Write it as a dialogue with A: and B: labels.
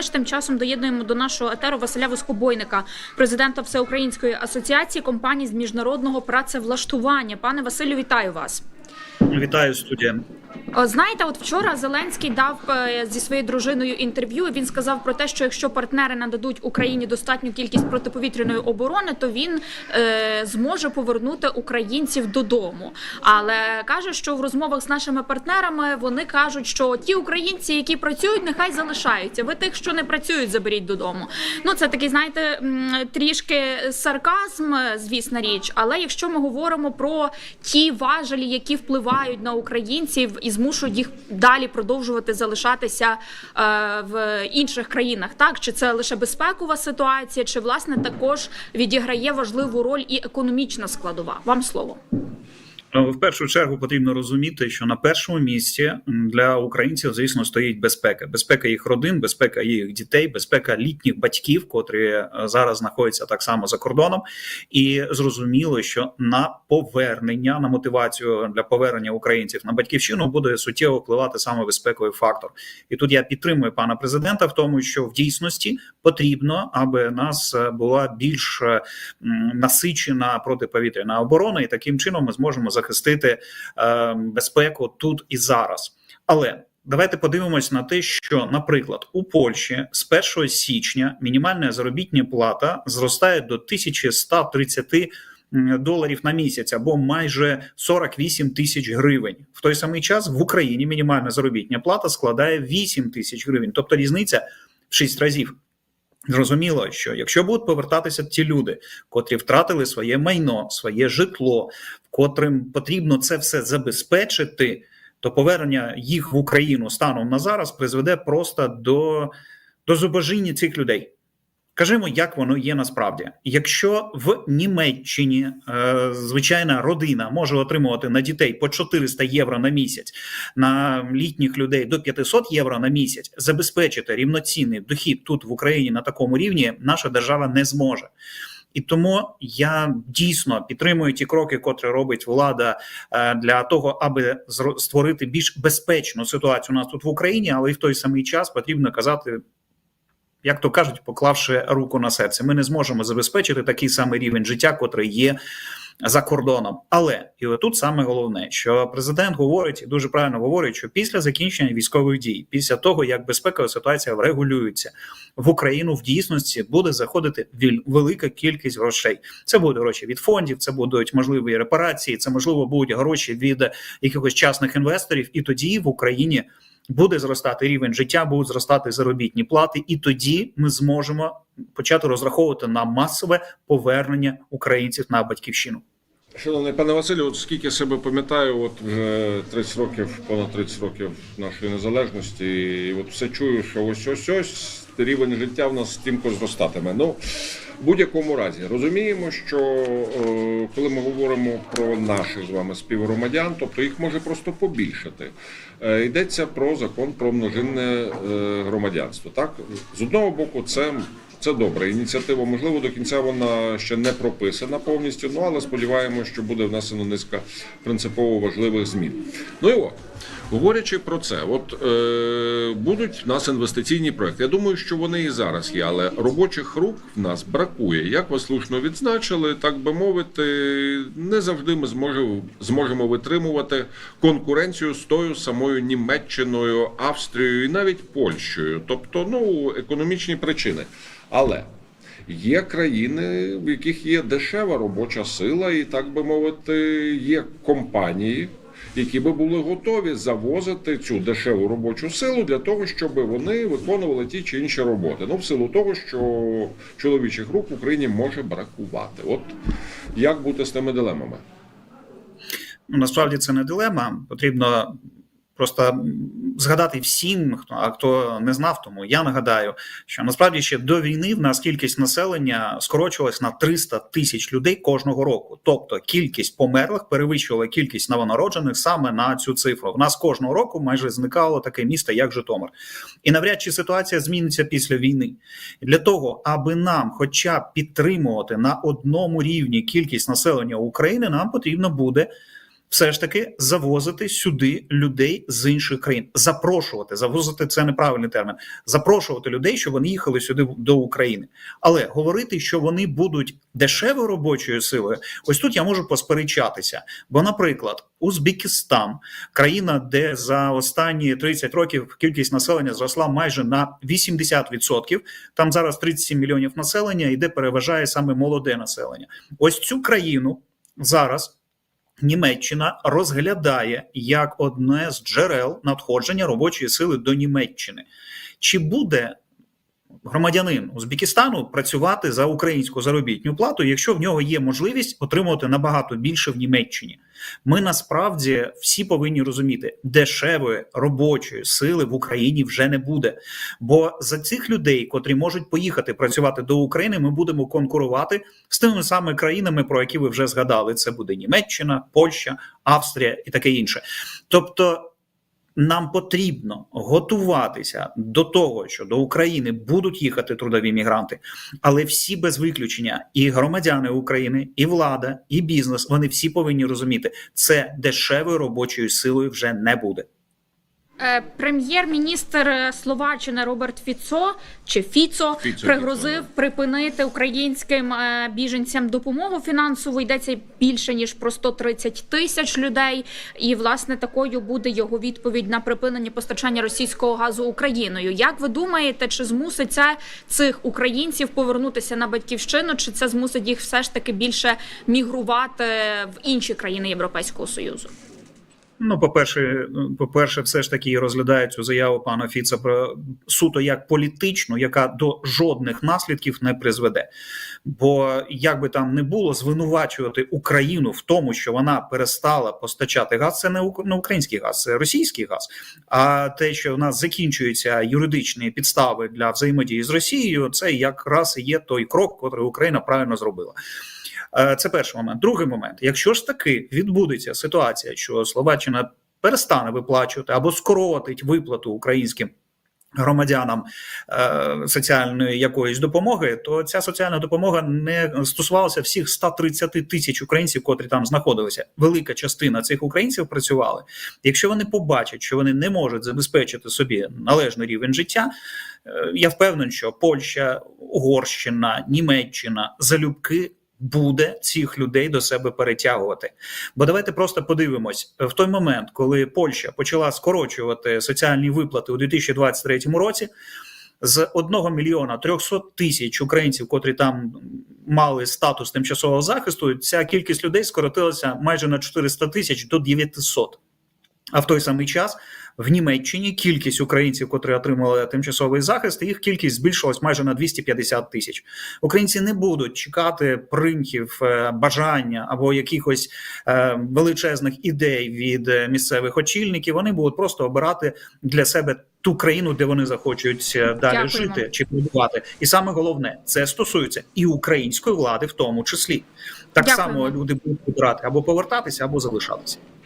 A: ми ж тим часом доєднуємо до нашого етеру Василя Воскобойника, президента Всеукраїнської асоціації компаній з міжнародного працевлаштування. Пане Василю, вітаю вас.
B: Вітаю студія.
A: Знаєте, от вчора Зеленський дав е, зі своєю дружиною інтерв'ю. Він сказав про те, що якщо партнери нададуть Україні достатню кількість протиповітряної оборони, то він е, зможе повернути українців додому. Але каже, що в розмовах з нашими партнерами вони кажуть, що ті українці, які працюють, нехай залишаються. Ви тих, що не працюють, заберіть додому. Ну це такий, знаєте, трішки сарказм, звісна річ. Але якщо ми говоримо про ті важелі, які впливають на українців і змушують їх далі продовжувати залишатися е, в інших країнах, так чи це лише безпекова ситуація, чи власне також відіграє важливу роль і економічна складова? Вам слово.
B: Ну, В першу чергу потрібно розуміти, що на першому місці для українців, звісно, стоїть безпека, безпека їх родин, безпека їх дітей, безпека літніх батьків, котрі е, зараз знаходяться так само за кордоном, і зрозуміло, що на повернення на мотивацію для повернення українців на батьківщину буде суттєво впливати саме безпековий фактор. І тут я підтримую пана президента в тому, що в дійсності потрібно, аби нас е, була більш е, насичена протиповітряна оборона, і таким чином ми зможемо захистити е, безпеку тут і зараз. Але давайте подивимось на те, що, наприклад, у Польщі з 1 січня мінімальна заробітня плата зростає до 1130 м, доларів на місяць або майже 48 тисяч гривень. В той самий час в Україні мінімальна заробітня плата складає 8 тисяч гривень, тобто різниця в 6 разів. Зрозуміло, що якщо будуть повертатися ті люди, котрі втратили своє майно, своє житло, котрим потрібно це все забезпечити, то повернення їх в Україну станом на зараз призведе просто до, до зубожіння цих людей. Кажемо, як воно є насправді. Якщо в Німеччині е, звичайна родина може отримувати на дітей по 400 євро на місяць, на літніх людей до 500 євро на місяць, забезпечити рівноцінний дохід тут в Україні на такому рівні наша держава не зможе. І тому я дійсно підтримую ті кроки, котрі робить влада е, для того, аби створити більш безпечну ситуацію у нас тут в Україні, але й в той самий час потрібно казати як то кажуть, поклавши руку на серце, ми не зможемо забезпечити такий самий рівень життя, котрий є за кордоном. Але і отут саме головне, що президент говорить і дуже правильно говорить, що після закінчення військових дій, після того як безпекова ситуація врегулюється в Україну, в дійсності буде заходити велика кількість грошей. Це будуть гроші від фондів, це будуть можливі репарації, це можливо будуть гроші від якихось частних інвесторів, і тоді в Україні буде зростати рівень життя, будуть зростати заробітні плати, і тоді ми зможемо почати розраховувати на масове повернення українців на батьківщину.
C: Шановний пане Василю, от скільки себе пам'ятаю, от вже 30 років, понад 30 років нашої незалежності, і от все чую, що ось ось ось рівень життя в нас стрімко зростатиме. Ну, в будь-якому разі розуміємо, що е, коли ми говоримо про наших з вами співгромадян, тобто їх може просто побільшати. Е, йдеться про закон про множинне е, громадянство. Так, з одного боку, це це добра ініціатива. Можливо, до кінця вона ще не прописана повністю. Ну але сподіваємося, що буде внесено низка принципово важливих змін. Ну і от. Говорячи про це, от е, будуть в нас інвестиційні проекти. Я думаю, що вони і зараз є, але робочих рук в нас бракує. Як ви слушно відзначили, так би мовити, не завжди ми зможемо, зможемо витримувати конкуренцію з тою самою Німеччиною, Австрією і навіть Польщею, тобто ну економічні причини. Але є країни, в яких є дешева робоча сила, і так би мовити, є компанії. Які би були готові завозити цю дешеву робочу силу для того, щоб вони виконували ті чи інші роботи. Ну, в силу того, що чоловічих рук в Україні може бракувати. От як бути з тими дилемами?
B: Ну, насправді це не дилема. Потрібно просто згадати всім, хто а хто не знав, тому я нагадаю, що насправді ще до війни в нас кількість населення скорочувалась на 300 тисяч людей кожного року. Тобто кількість померлих перевищувала кількість новонароджених саме на цю цифру. В нас кожного року майже зникало таке місто, як Житомир. І навряд чи ситуація зміниться після війни. Для того, аби нам, хоча б підтримувати на одному рівні кількість населення України, нам потрібно буде все ж таки завозити сюди людей з інших країн, запрошувати, завозити це неправильний термін, запрошувати людей, щоб вони їхали сюди до України. Але говорити, що вони будуть дешевою робочою силою, ось тут я можу посперечатися. Бо, наприклад, Узбекистан, країна, де за останні 30 років кількість населення зросла майже на 80%, Там зараз 37 мільйонів населення, і де переважає саме молоде населення. Ось цю країну зараз. Німеччина розглядає як одне з джерел надходження робочої сили до Німеччини. Чи буде громадянин Узбекистану працювати за українську заробітну плату, якщо в нього є можливість отримувати набагато більше в Німеччині? Ми насправді всі повинні розуміти, дешевої робочої сили в Україні вже не буде. Бо за цих людей, котрі можуть поїхати працювати до України, ми будемо конкурувати з тими самими країнами, про які ви вже згадали. Це буде Німеччина, Польща, Австрія і таке інше. Тобто. Нам потрібно готуватися до того, що до України будуть їхати трудові мігранти, але всі без виключення, і громадяни України, і влада, і бізнес вони всі повинні розуміти, це дешевою робочою силою вже не буде.
A: Е, Прем'єр-міністр е, Словаччини Роберт Фіцо чи Фіцо,
C: Фіцо,
A: пригрозив
C: Фіцо,
A: припинити українським е, біженцям допомогу фінансову. Йдеться більше ніж про 130 тисяч людей. І власне такою буде його відповідь на припинення постачання російського газу Україною. Як ви думаєте, чи змусить це цих українців повернутися на батьківщину, чи це змусить їх все ж таки більше мігрувати в інші країни Європейського союзу?
B: Ну, по-перше, по-перше, все ж таки розглядає цю заяву пана Фіца про суто як політичну, яка до жодних наслідків не призведе. Бо як би там не було, звинувачувати Україну в тому, що вона перестала постачати газ, це не український газ, це російський газ. А те, що в нас закінчуються юридичні підстави для взаємодії з Росією, це якраз і є той крок, котрий Україна правильно зробила. Е, Це перший момент. Другий момент: якщо ж таки відбудеться ситуація, що Словаччина перестане виплачувати або скоротить виплату українським. Громадянам е, соціальної якоїсь допомоги, то ця соціальна допомога не стосувалася всіх 130 тисяч українців, котрі там знаходилися. Велика частина цих українців працювали. Якщо вони побачать, що вони не можуть забезпечити собі належний рівень життя, е, я впевнений, що Польща, Угорщина, Німеччина залюбки буде цих людей до себе перетягувати. Бо давайте просто подивимось в той момент, коли Польща почала скорочувати соціальні виплати у 2023 році. З 1 мільйона 300 тисяч українців, котрі там мали статус тимчасового захисту, ця кількість людей скоротилася майже на 400 тисяч до 900. А в той самий час в Німеччині кількість українців, котрі отримали тимчасовий захист, їх кількість збільшилась майже на 250 тисяч. Українці не будуть чекати примхів, е, бажання або якихось е, величезних ідей від місцевих очільників. Вони будуть просто обирати для себе ту країну, де вони захочуть е, далі
A: Дякуємо.
B: жити чи будувати. І саме головне, це стосується і української влади, в тому числі. Так
A: Дякуємо.
B: само люди будуть обирати або повертатися, або залишатися.